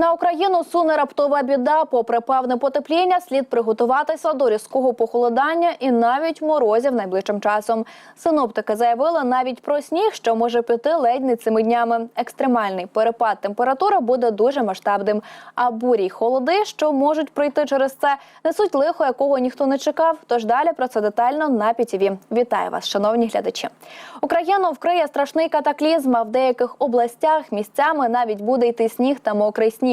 На Україну суне раптова біда. Попри певне потепління, слід приготуватися до різкого похолодання і навіть морозів найближчим часом. Синоптики заявили навіть про сніг, що може піти ледь не цими днями. Екстремальний перепад температури буде дуже масштабним. А бурі й холоди, що можуть прийти через це, несуть лихо, якого ніхто не чекав. Тож далі про це детально на ПІТІВІ. Вітаю вас, шановні глядачі. Україну вкриє страшний катаклізм. А в деяких областях місцями навіть буде йти сніг та мокрий сніг.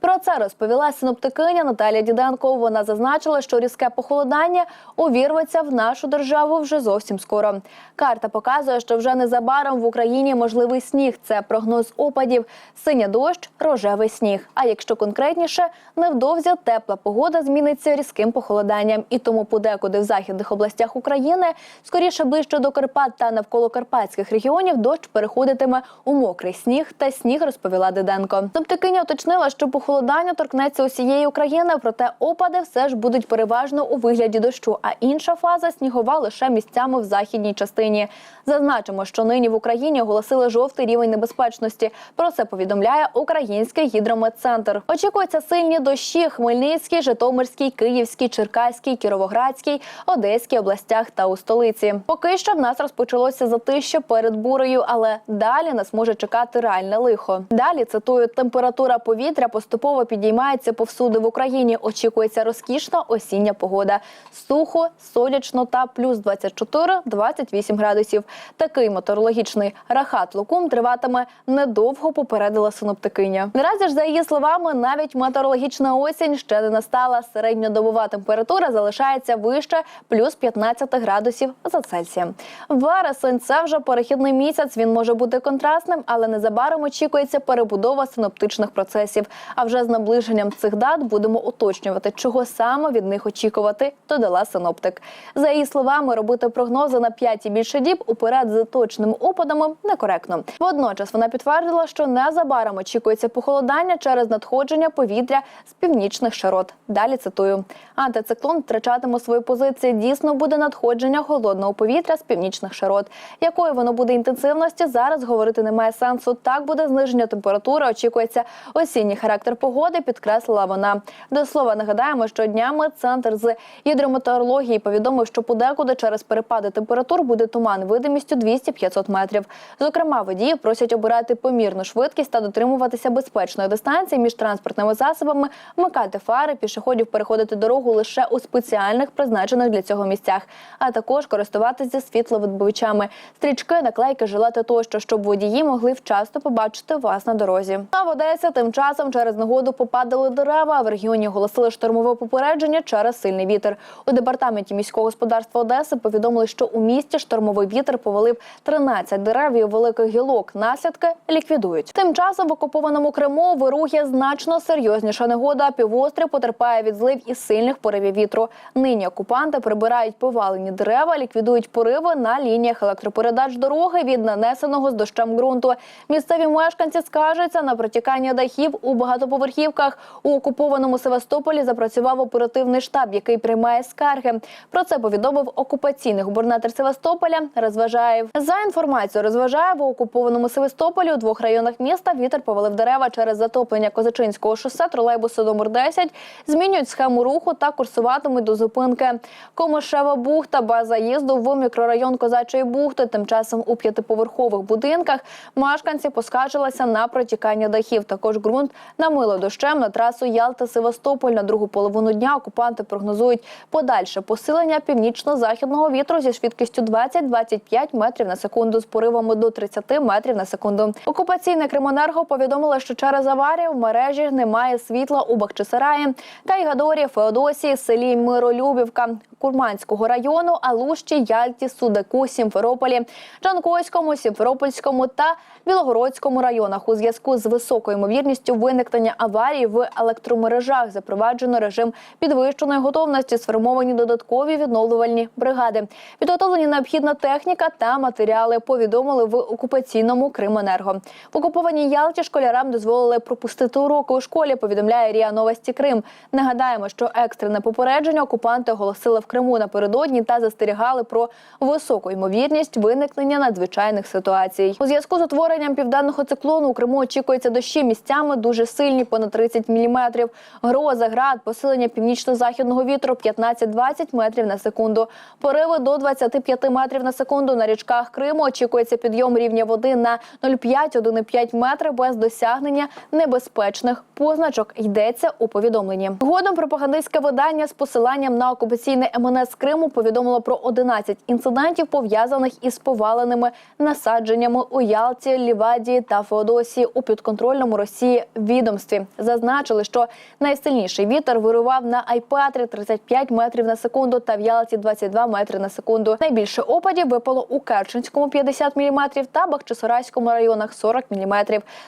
Про це розповіла синоптикиня Наталія Діденко. Вона зазначила, що різке похолодання увірветься в нашу державу вже зовсім скоро. Карта показує, що вже незабаром в Україні можливий сніг. Це прогноз опадів, синя дощ, рожевий сніг. А якщо конкретніше, невдовзі тепла погода зміниться різким похолоданням. І тому подекуди в західних областях України, скоріше ближче до Карпат та навколо карпатських регіонів, дощ переходитиме у мокрий сніг та сніг, розповіла Диденко. Синоптикиня уточнила, що похолодання торкнеться усієї України, проте опади все ж будуть переважно у вигляді дощу. А інша фаза снігова лише місцями в західній частині. Зазначимо, що нині в Україні оголосили жовтий рівень небезпечності. Про це повідомляє Український гідрометцентр. Очікуються сильні дощі Хмельницький, Житомирський, Київський, Черкаський, Кіровоградський, Одеській областях та у столиці. Поки що в нас розпочалося затище перед бурею, але далі нас може чекати реальне лихо. Далі цитую, температура повітря поступово підіймається повсюди в Україні. Очікується розкішна осіння погода. Сухо, сонячно та плюс 24-28 градусів. Такий метеорологічний рахат лукум триватиме недовго. Попередила синоптикиня. Наразі ж за її словами, навіть метеорологічна осінь ще не настала. Середньодобова температура залишається вище плюс 15 градусів за Цельсієм. Вересень це вже перехідний місяць. Він може бути контрастним, але незабаром очікується перебудова синоптичних процесів. А вже з наближенням цих дат будемо уточнювати, чого саме від них очікувати, додала синоптик. За її словами, робити прогнози на 5 і більше діб уперед з точними опадами некоректно. Водночас вона підтвердила, що незабаром очікується похолодання через надходження повітря з північних широт. Далі цитую: антициклон втрачатиме свої позиції. Дійсно буде надходження холодного повітря з північних широт. Якою воно буде інтенсивності, зараз говорити немає сенсу. Так буде зниження температури. Очікується осінній характер погоди. Підкреслила вона. До слова нагадаємо, що днями центр з гідрометеорології повідомив, що подекуди через перепади температур буде туман видимістю 200-500 метрів. Зокрема, водії просять обирати помірну швидкість та дотримуватися безпечної дистанції між транспортними засобами, вмикати фари, пішоходів переходити дорогу лише у спеціальних призначених для цього місцях, а також користуватися світловідбивачами, стрічки, наклейки, жилети тощо, щоб водії могли вчасно побачити вас на дорозі. А в Одесі тим часом через негоду попадали дерева. В регіоні оголосили штормове попередження через сильний вітер. У департаменті міського господарства Одеси повідомили, що у місті штормовий вітер повалив 13 дерев і великих гілок. Наслідки ліквідують. Тим часом в окупованому Криму вирує значно серйозніша негода. Півострів потерпає від злив і сильних поривів вітру. Нині окупанти прибирають повалені дерева, ліквідують пориви на лініях електропередач дороги від нанесеного з дощем ґрунту. Місцеві мешканці скаржаться на протікання дахів у багатоповерхівках. У окупованому Севастополі запрацював оперативний штаб, який приймає скарги. Про це повідомив окупаційний губернатор Севастополя Розважаєв. За інформацією Розважаєва, у окупованому Севастополі у двох районах міста вітер повалив дерева через затоплення Козачинського шосе, тролейбуси номер 10 змінюють схему руху та курсуватимуть до зупинки. Комишева бухта без заїзду в мікрорайон Козачої бухти. Тим часом у п'ятиповерхових будинках мешканці поскаржилися на протікання дахів. Також ґрунт намило дощем на трасу Ялта-Севастополь. На другу половину дня окупанти прогнозують подальше посилення північно-західного вітру зі швидкістю 20-25 метрів на секунду з поривами до 30 метрів на секунду. Окупаційне Кримонерго повідомило, що через аварію в мережі немає світла у Бахчисараї, Кайгадорі, Феодосії, селі Миролюбівка. Курманського району, Алущі, Яльті, Судаку, Сімферополі, Джанкойському, Сімферопольському та Білогородському районах у зв'язку з високою ймовірністю виникнення аварій в електромережах запроваджено режим підвищеної готовності, сформовані додаткові відновлювальні бригади. Підготовлені необхідна техніка та матеріали. Повідомили в окупаційному Крименерго. В окупованій Ялті школярам дозволили пропустити уроки у школі. Повідомляє Ріа Новості Крим. Нагадаємо, що екстрене попередження окупанти оголосили в Криму напередодні та застерігали про високу ймовірність виникнення надзвичайних ситуацій. У зв'язку з утворенням південного циклону у Криму очікується дощі місцями дуже сильні, понад 30 мм. Гроза, град, посилення північно-західного вітру 15-20 метрів на секунду. Пориви до 25 метрів на секунду. На річках Криму очікується підйом рівня води на 0,5-1,5 метри без досягнення небезпечних позначок. Йдеться у повідомленні. Згодом пропагандистське видання з посиланням на окупаційний МНС Криму повідомило про 11 інцидентів, пов'язаних із поваленими насадженнями у Ялті, Лівадії та Феодосії у підконтрольному Росії відомстві. Зазначили, що найсильніший вітер вирував на Айпатрі 35 метрів на секунду та в Ялті 22 метри на секунду. Найбільше опадів випало у Керченському 50 мм та Бахчисарайському районах 40 мм.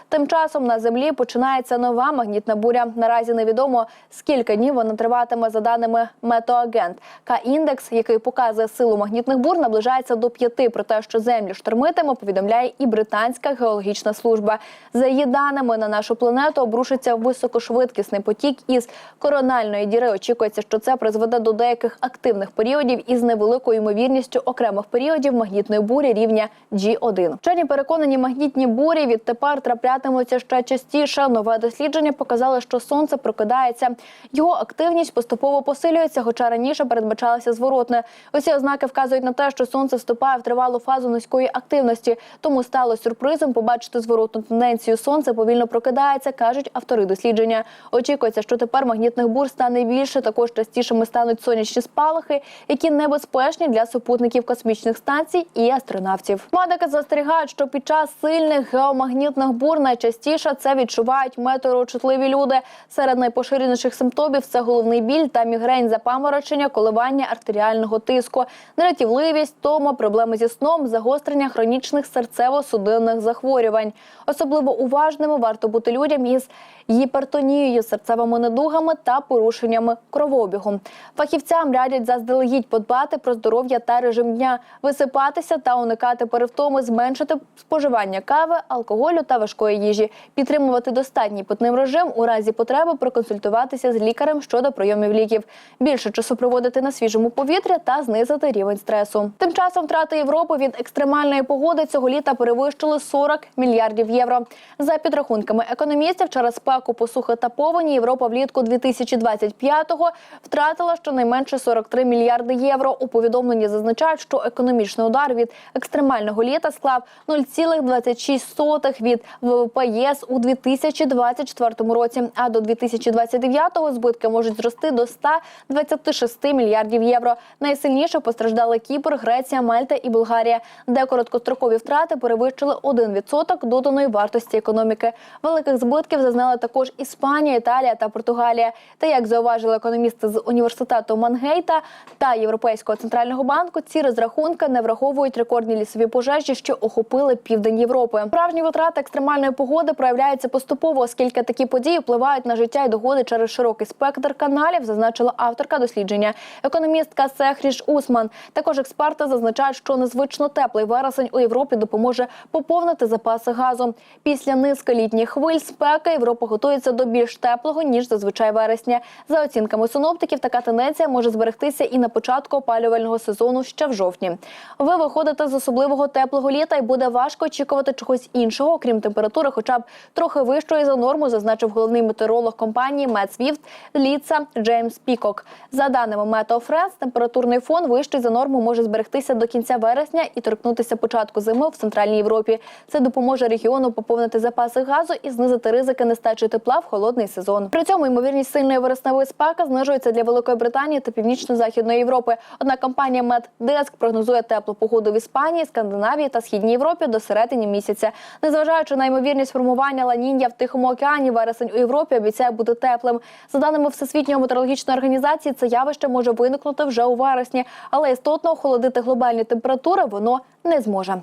Тим часом на землі починається нова магнітна буря. Наразі невідомо скільки днів вона триватиме за даними Метеоагент. К-індекс, який показує силу магнітних бур, наближається до п'яти. Про те, що землю штормитиме, повідомляє і британська геологічна служба. За її даними на нашу планету обрушиться високошвидкісний потік із корональної діри. Очікується, що це призведе до деяких активних періодів із невеликою ймовірністю окремих періодів магнітної бурі рівня G1. Вчені переконані, магнітні бурі відтепер траплятимуться ще частіше. Нове дослідження показало, що сонце прокидається. Його активність поступово посилюється, хоча раніше передбачалося зворотне. Усі ознаки вказують на те, що сонце вступає в тривалу фазу низької активності. Тому стало сюрпризом побачити зворотну тенденцію. Сонце повільно прокидається, кажуть автори дослідження. Очікується, що тепер магнітних бур стане більше. Також частішими стануть сонячні спалахи, які небезпечні для супутників космічних станцій і астронавтів. Медики застерігають, що під час сильних геомагнітних бур найчастіше це відчувають метеорочутливі люди. Серед найпоширеніших симптомів це головний біль та мігрень, запаморочення, коливання артеріального тиску, нерятівливість, тома, проблеми зі сном, загострення хронічних серцево-судинних захворювань. Особливо уважними варто бути людям із гіпертонією, серцевими недугами та порушеннями кровообігу. Фахівцям радять заздалегідь подбати про здоров'я та режим дня, висипатися та уникати перевтоми, зменшити споживання кави, алкоголю та важкої їжі, підтримувати достатній питним режим у разі потреби проконсультуватися з лікарем щодо прийомів ліків, більше часу проводити на свіжому повітрі та знизити рівень стресу. Тим часом втрати Європи від екстремальної погоди цього літа перевищили 40 мільярдів євро. За підрахунками економістів, через спеку, посухи та повені Європа влітку 2025-го втратила щонайменше 43 мільярди євро. У повідомленні зазначають, що економічний удар від екстремального літа склав 0,26 від ВВП ЄС у 2024 році. А до 2029-го збитки можуть зрости до 126 мільярдів євро. Найсильніше постраждали Кіпр, Греція, Мальта і Болгарія, де короткострокові втрати перевищили 1% доданої вартості економіки. Великих збитків зазнали також Іспанія, Італія та Португалія. Та як зауважили економісти з університету Мангейта та Європейського центрального банку, ці розрахунки не враховують рекордні лісові пожежі, що охопили південь Європи. Справжні витрати екстремальної погоди проявляються поступово, оскільки такі події впливають на життя і доходи через широкий спектр каналів, зазначила авторка дослідження. Економістка Сехріш Усман. Також експерти зазначають, що незвично теплий вересень у Європі допоможе поповнити запаси газу. Після низки літніх хвиль спеки Європа готується до більш теплого ніж зазвичай вересня. За оцінками синоптиків, така тенденція може зберегтися і на початку опалювального сезону ще в жовтні. Ви виходите з особливого теплого літа і буде важко очікувати чогось іншого, окрім температури, хоча б трохи вищої за норму, зазначив головний метеоролог компанії Медсвіфт Ліца Джеймс Пікок. За даними Метео Френс, температурний фон вищий за норму може зберегтися до кінця вересня і торкнутися початку зими в центральній Європі. Це допоможе регіону поповнити запаси газу і знизити ризики нестачі тепла в холодний сезон. При цьому ймовірність сильної вересневої спеки знижується для Великої Британії та Північно-Західної Європи. Однак компанія Меддеск прогнозує теплу погоду в Іспанії, Скандинавії та Східній Європі до середини місяця. Незважаючи на ймовірність формування ланіння в Тихому океані, вересень у Європі обіцяє бути теплим. За даними Всесвітньої метеорологічної організації, це явище може виникнути вже у вересні, але істотно охолодити глобальні температури воно не зможе.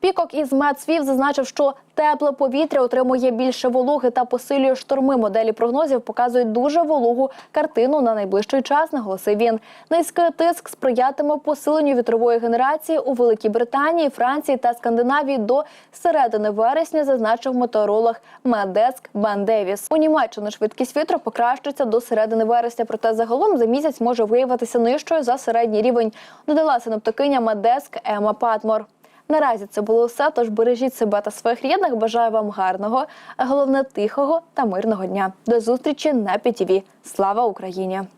Пікок із Медсвів зазначив, що тепле повітря отримує більше вологи та посилює шторми. Моделі прогнозів показують дуже вологу картину на найближчий час. Наголосив він. Низький тиск сприятиме посиленню вітрової генерації у Великій Британії, Франції та Скандинавії до середини вересня. Зазначив метеоролог Медеск Бен Девіс. У Німеччині швидкість вітру покращиться до середини вересня. Проте загалом за місяць може виявитися нижчою за середній рівень. Додала синоптикиня Медеск Ема Патмор. Наразі це було все. Тож бережіть себе та своїх рідних. Бажаю вам гарного, а головне тихого та мирного дня. До зустрічі на ПІТІВІ. Слава Україні!